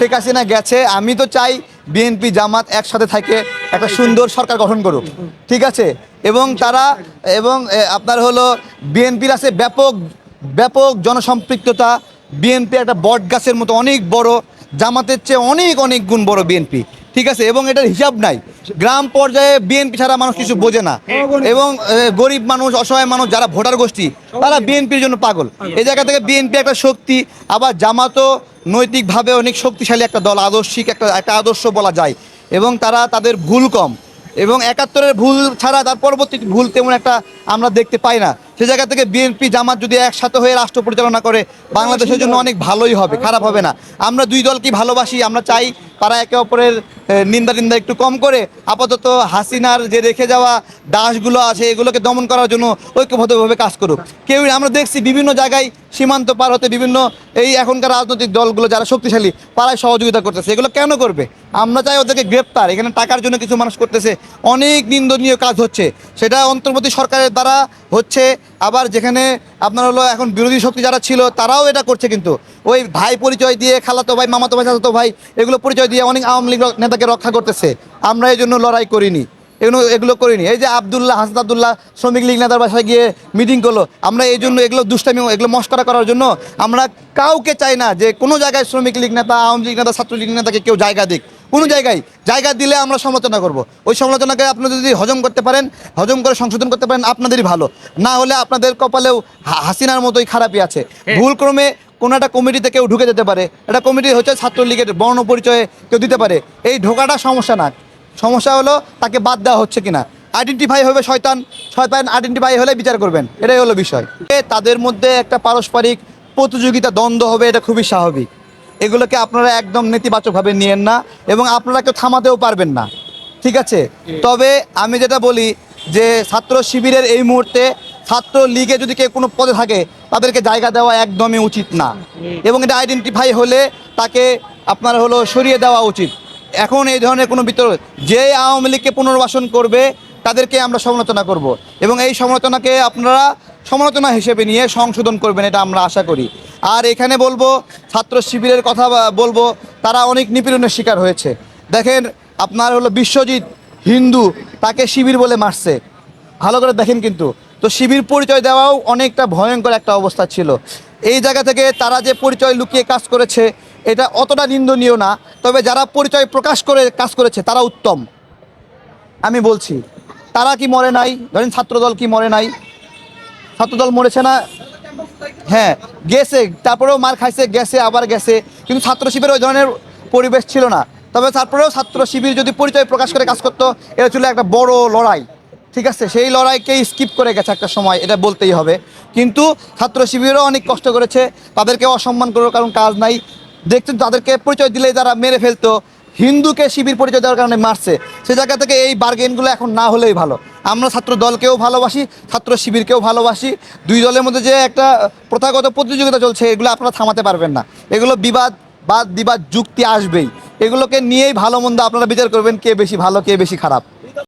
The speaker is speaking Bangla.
শেখ হাসিনা গেছে, আমি তো চাই বিএনপি, জামাত একসাথে থাকে, একটা সুন্দর সরকার গঠন করুক। ঠিক আছে? এবং তারা, এবং আপনার হলো বিএনপির আছে ব্যাপক ব্যাপক জনসম্পৃক্ততা। বিএনপি একটা বট গাছের মতো অনেক বড়, জামাতের চেয়ে অনেক অনেক গুণ বড় বিএনপি। ঠিক আছে, এবং এটার হিসাব নাই। গ্রাম পর্যায়ে বিএনপি ছাড়া মানুষ কিছু বোঝে না। এবং গরিব মানুষ, অসহায় মানুষ যারা ভোটার গোষ্ঠী, তারা বিএনপির জন্য পাগল। এই জায়গা থেকে বিএনপি একটা শক্তি, আবার জামাতও নৈতিকভাবে অনেক শক্তিশালী একটা দল, আদর্শিক একটা একটা আদর্শ বলা যায়। এবং তারা তাদের ভুল কম। এবং একাত্তরের ভুল ছাড়া তার পরবর্তী ভুল তেমন একটা আমরা দেখতে পাই না। সে জায়গা থেকে বিএনপি জামাত যদি একসাথে হয়ে রাষ্ট্র পরিচালনা করে, বাংলাদেশের জন্য অনেক ভালোই হবে, খারাপ হবে না। আমরা দুই দলকে ভালোবাসি, আমরা চাই তারা একে অপরের নিন্দা নিন্দা একটু কম করে। আপাতত হাসিনার যে রেখে যাওয়া দাসগুলো আছে, এগুলোকে দমন করার জন্য ঐক্যবদ্ধভাবে কাজ করুক। কেউ, আমরা দেখছি বিভিন্ন জায়গায় সীমান্ত পার হতে বিভিন্ন এই এখনকার রাজনৈতিক দলগুলো যারা শক্তিশালী, তারাই সহযোগিতা করতেছে। এগুলো কেন করবে? আমরা চাই ওদেরকে গ্রেপ্তার। এখানে টাকার জন্য কিছু মানুষ করতেছে। অনেক নিন্দনীয় কাজ হচ্ছে। সেটা অন্তর্বর্তী সরকারের দ্বারা হচ্ছে। আবার যেখানে আপনার হলো এখন বিরোধী শক্তি যারা ছিল, তারাও এটা করছে কিন্তু। ওই ভাই পরিচয় দিয়ে, খালাতো ভাই, মামাতো ভাই, চাচাতো ভাই, এগুলো পরিচয় দিয়ে অনেক আওয়ামী লীগ নেতাকে রক্ষা করতেছে। আমরা এই জন্য লড়াই করিনি। এগুলো এগুলো করিনি। এই যে আবদুল্লাহ, হাসান আবদুল্লাহ শ্রমিক লীগ নেতার বাসায় গিয়ে মিটিং করল, আমরা এই জন্য এগুলো দুষ্টামি, এগুলো মস্করা করার জন্য আমরা কাউকে চাই না যে কোনো জায়গায় শ্রমিক লীগ নেতা, আওয়ামী লীগ নেতা, ছাত্রলীগ নেতাকে কেউ জায়গা দিক। কোনো জায়গায় জায়গা দিলে আমরা সমালোচনা করব। ওই সমালোচনাকে আপনারা যদি হজম করতে পারেন হজম করে সংশোধন করতে পারেন আপনাদেরই ভালো। না হলে আপনাদের কপালেও হা- হাসিনার মতোই খারাপই আছে। ভুলক্রমে কোনো একটা কমিটিতে কেউ ঢুকে যেতে পারে। একটা কমিটি হচ্ছে ছাত্রলীগের বর্ণ পরিচয়ে কেউ দিতে পারে। এই ঢোকাটা সমস্যা না। সমস্যা হলো তাকে বাদ দেওয়া হচ্ছে কিনা। আইডেন্টিফাই হবে শয়তান। শয়তান আইডেন্টিফাই হলে বিচার করবেন। এটাই হলো বিষয়। তাদের মধ্যে একটা পারস্পরিক প্রতিযোগিতা দ্বন্দ্ব হবে এটা খুবই স্বাভাবিক। এগুলোকে আপনারা একদম নেতিবাচকভাবে নিয়েন না এবং আপনারা কেউ থামাতেও পারবেন না। ঠিক আছে? তবে আমি যেটা বলি যে ছাত্র শিবিরের এই মুহূর্তে ছাত্র লীগে যদি কেউ কোনো পদে থাকে, তাদেরকে জায়গা দেওয়া একদমই উচিত না। এবং এটা আইডেন্টিফাই হলে তাকে আপনার হলো সরিয়ে দেওয়া উচিত। এখন এই ধরনের কোনো বিতর্ক যে আওয়ামী লীগকে পুনর্বাসন করবে, তাদেরকে আমরা সমালোচনা করব। এবং এই সমালোচনাকে আপনারা সমালোচনা হিসেবে নিয়ে সংশোধন করবেন, এটা আমরা আশা করি। আর এখানে বলব, ছাত্র শিবিরের কথা বলব, তারা অনেক নিপীড়নের শিকার হয়েছে। দেখেন, আপনার হলো বিশ্বজিৎ হিন্দু, তাকে শিবির বলে মারছে। ভালো করে দেখেন কিন্তু। তো শিবির পরিচয় দেওয়াও অনেকটা ভয়ঙ্কর একটা অবস্থা ছিল। এই জায়গা থেকে তারা যে পরিচয় লুকিয়ে কাজ করেছে, এটা অতটা নিন্দনীয় না। তবে যারা পরিচয় প্রকাশ করে কাজ করেছে, তারা উত্তম। আমি বলছি, তারা কি মরে নাই? ধরেন ছাত্রদল কি মরে নাই? ছাত্রদল মরেছে না। হ্যাঁ গেছে, তারপরেও মার খাইছে, গেছে, আবার গেছে। কিন্তু ছাত্র শিবিরের ওই ধরনের পরিবেশ ছিল না। তবে তারপরেও ছাত্র শিবির যদি পরিচয় প্রকাশ করে কাজ করতো, এটা ছিল একটা বড় লড়াই। ঠিক আছে? সেই লড়াইকেই স্কিপ করে গেছে একটা সময়, এটা বলতেই হবে। কিন্তু ছাত্র শিবিরও অনেক কষ্ট করেছে, তাদেরকে অসম্মান করার কারণ কাজ নাই। দেখছেন, তাদেরকে পরিচয় দিলেই তারা মেরে ফেলতো, হিন্দুকে শিবির পরিচয় দেওয়ার কারণে মারছে। সে জায়গা থেকে এই বার্গেনগুলো এখন না হলেই ভালো। আমরা ছাত্র দলকেও ভালোবাসি, ছাত্র শিবিরকেও ভালোবাসি। দুই দলের মধ্যে যে একটা প্রথাগত প্রতিযোগিতা চলছে, এগুলো আপনারা থামাতে পারবেন না। এগুলো বিবাদ বাদ বিবাদ যুক্তি আসবেই। এগুলোকে নিয়েই ভালো মন্দ আপনারা বিচার করবেন, কে বেশি ভালো, কে বেশি খারাপ।